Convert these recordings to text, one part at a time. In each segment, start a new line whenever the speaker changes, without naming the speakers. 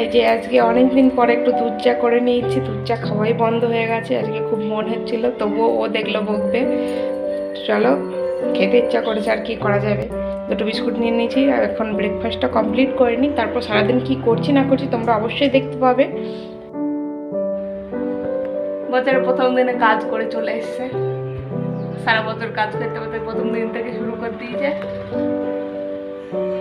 এই যে আজকে অনেক দিন পরে একটু দুধ চা করে নিয়েছি, দুধ চা খাওয়াই বন্ধ হয়ে গেছে, আজকে খুব মন হচ্ছিল, তবুও ও দেখল বকবে। চলো, খেতে ইচ্ছা করেছে আর কি করা যাবে। দুটো বিস্কুট নিয়ে নিয়েছি, আর এখন ব্রেকফাস্টটা কমপ্লিট করে নিই, তারপর সারাদিন কি করছি না করছি তোমরা অবশ্যই দেখতে পাবে। বছরের প্রথম দিনে কাজ করে চলে এসছে। সারা বছর কাজ করতে করতে প্রথম দিন থেকে শুরু করে দিয়েছে।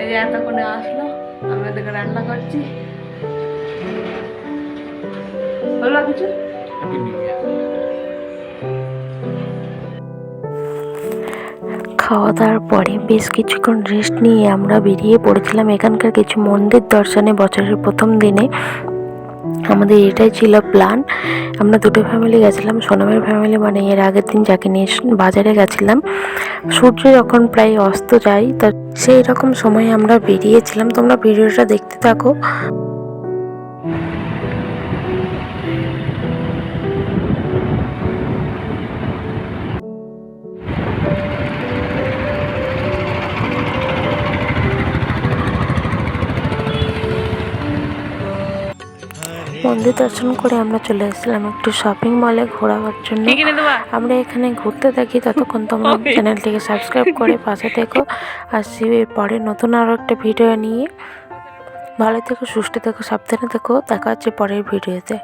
এই যে এতক্ষণে আসলো আমি ওদেরকে রান্না করছি। বলো কিছু
খাওয়া দাওয়ার পরে বেশ কিছুক্ষণ রেস্ট নিয়ে আমরা বেরিয়ে পড়েছিলাম। এখানকার কিছু মন্দির দর্শনে বছরের প্রথম দিনে। আমাদের এটাই ছিল প্ল্যান আমরা দুটো ফ্যামিলি গেছিলাম সোনামের ফ্যামিলি মানে এর আগের দিন যাকে নিয়ে বাজারে গেছিলাম। সূর্য যখন প্রায় অস্ত যায় তা সেই রকম সময় আমরা বেরিয়েছিলাম। তোমরা ভিডিওটা দেখতে থাকো। মন্দির দর্শন করে আমরা চলে এসেছিলাম একটু শপিং মলে ঘোরাবার জন্য। আমরা এখানে ঘুরতে থাকি ততক্ষণ তোমরা চ্যানেলটিকে সাবস্ক্রাইব করে পাশে থেকো। আর এর পরে নতুন আরও একটা ভিডিও নিয়ে। ভালো থেকো সুস্থ থেকো সাবধানে থেকো। দেখা হচ্ছে পরের ভিডিওতে